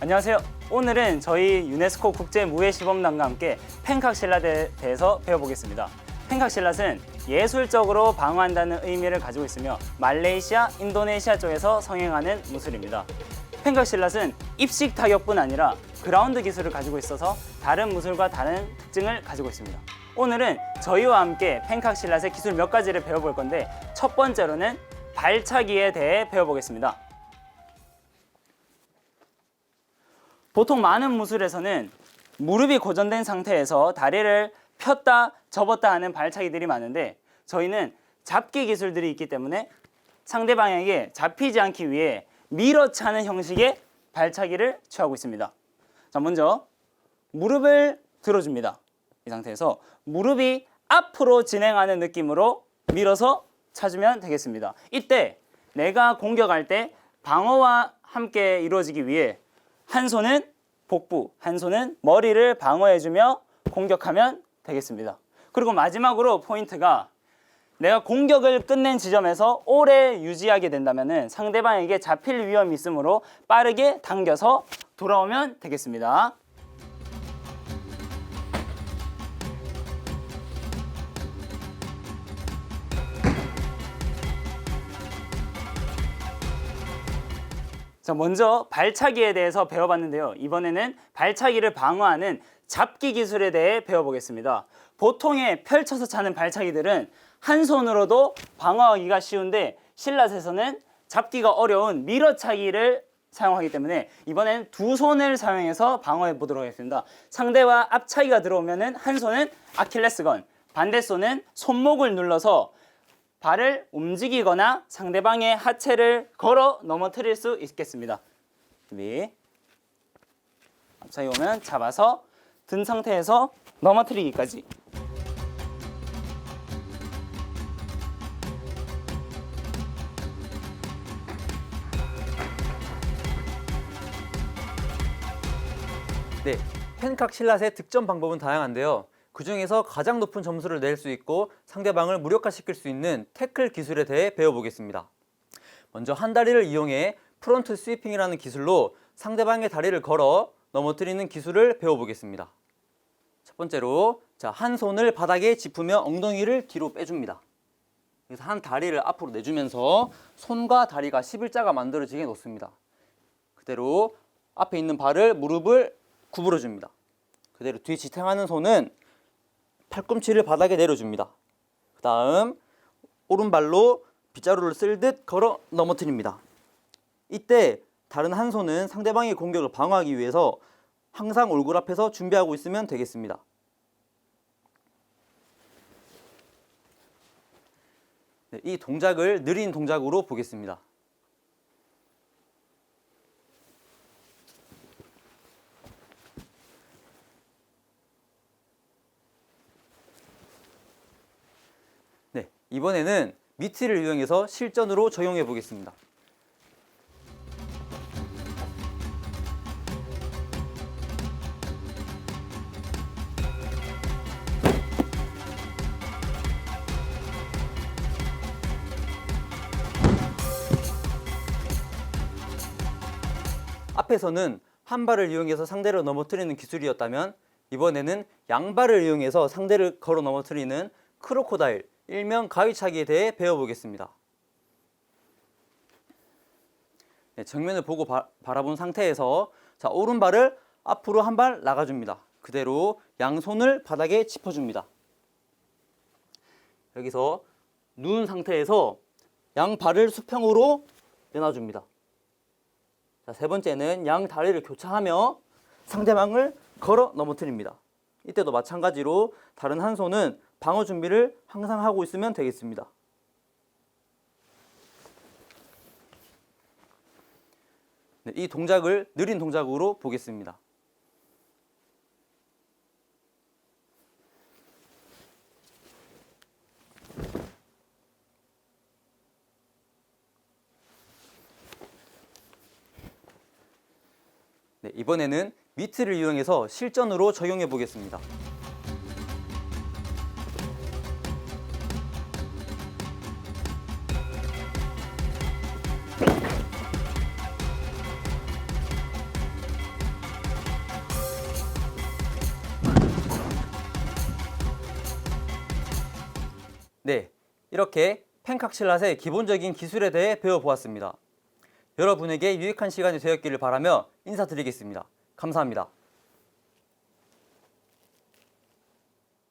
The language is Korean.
안녕하세요. 오늘은 저희 유네스코 국제무예시범단과 함께 펜칵실랏에 대해서 배워보겠습니다. 펜칵실랏은 예술적으로 방어한다는 의미를 가지고 있으며 말레이시아, 인도네시아 쪽에서 성행하는 무술입니다. 펜칵실랏은 입식 타격뿐 아니라 그라운드 기술을 가지고 있어서 다른 무술과 다른 특징을 가지고 있습니다. 오늘은 저희와 함께 펜칵실랏의 기술 몇 가지를 배워볼 건데 첫 번째로는 발차기에 대해 배워보겠습니다. 보통 많은 무술에서는 무릎이 고정된 상태에서 다리를 폈다 접었다 하는 발차기들이 많은데 저희는 잡기 기술들이 있기 때문에 상대방에게 잡히지 않기 위해 밀어차는 형식의 발차기를 취하고 있습니다. 자, 먼저 무릎을 들어줍니다. 이 상태에서 무릎이 앞으로 진행하는 느낌으로 밀어서 차주면 되겠습니다. 이때 내가 공격할 때 방어와 함께 이루어지기 위해 한 손은 복부, 한 손은 머리를 방어해주며 공격하면 되겠습니다. 그리고 마지막으로 포인트가 내가 공격을 끝낸 지점에서 오래 유지하게 된다면 상대방에게 잡힐 위험이 있으므로 빠르게 당겨서 돌아오면 되겠습니다. 자, 먼저 발차기에 대해서 배워봤는데요. 이번에는 발차기를 방어하는 잡기 기술에 대해 배워보겠습니다. 보통의 펼쳐서 차는 발차기들은 한 손으로도 방어하기가 쉬운데 신라에서는 잡기가 어려운 밀어차기를 사용하기 때문에 이번엔 두 손을 사용해서 방어해 보도록 하겠습니다. 상대와 앞차기가 들어오면은 한 손은 아킬레스건, 반대 손은 손목을 눌러서 발을 움직이거나 상대방의 하체를 걸어 넘어뜨릴 수 있겠습니다. 준비. 앞차기 오면 잡아서 든 상태에서 넘어뜨리기까지. 네, 펜칵 실랏의 득점 방법은 다양한데요. 그 중에서 가장 높은 점수를 낼 수 있고 상대방을 무력화시킬 수 있는 태클 기술에 대해 배워보겠습니다. 먼저 한 다리를 이용해 프론트 스위핑이라는 기술로 상대방의 다리를 걸어 넘어뜨리는 기술을 배워보겠습니다. 첫 번째로 자, 한 손을 바닥에 짚으며 엉덩이를 뒤로 빼줍니다. 그래서 한 다리를 앞으로 내주면서 손과 다리가 11자가 만들어지게 놓습니다. 그대로 앞에 있는 발을 무릎을 구부려 줍니다. 그대로 뒤 지탱하는 손은 팔꿈치를 바닥에 내려줍니다. 그 다음 오른발로 빗자루를 쓸 듯 걸어 넘어뜨립니다. 이때 다른 한 손은 상대방의 공격을 방어하기 위해서 항상 얼굴 앞에서 준비하고 있으면 되겠습니다. 네, 이 동작을 느린 동작으로 보겠습니다. 네, 이번에는 미트를 이용해서 실전으로 적용해 보겠습니다. 앞에서는 한 발을 이용해서 상대를 넘어뜨리는 기술이었다면 이번에는 양발을 이용해서 상대를 걸어 넘어뜨리는 크로코다일, 일명 가위차기에 대해 배워보겠습니다. 네, 정면을 보고 바, 바라본 상태에서 자, 오른발을 앞으로 한 발 나가줍니다. 그대로 양손을 바닥에 짚어줍니다. 여기서 누운 상태에서 양발을 수평으로 내놔줍니다. 자, 세 번째는 양 다리를 교차하며 상대방을 걸어 넘어뜨립니다. 이때도 마찬가지로 다른 한 손은 방어 준비를 항상 하고 있으면 되겠습니다. 네, 이 동작을 느린 동작으로 보겠습니다. 네, 이번에는 미트를 이용해서 실전으로 적용해 보겠습니다. 네, 이렇게 펜칵실랏의 기본적인 기술에 대해 배워보았습니다. 여러분에게 유익한 시간이 되었기를 바라며 인사드리겠습니다. 감사합니다.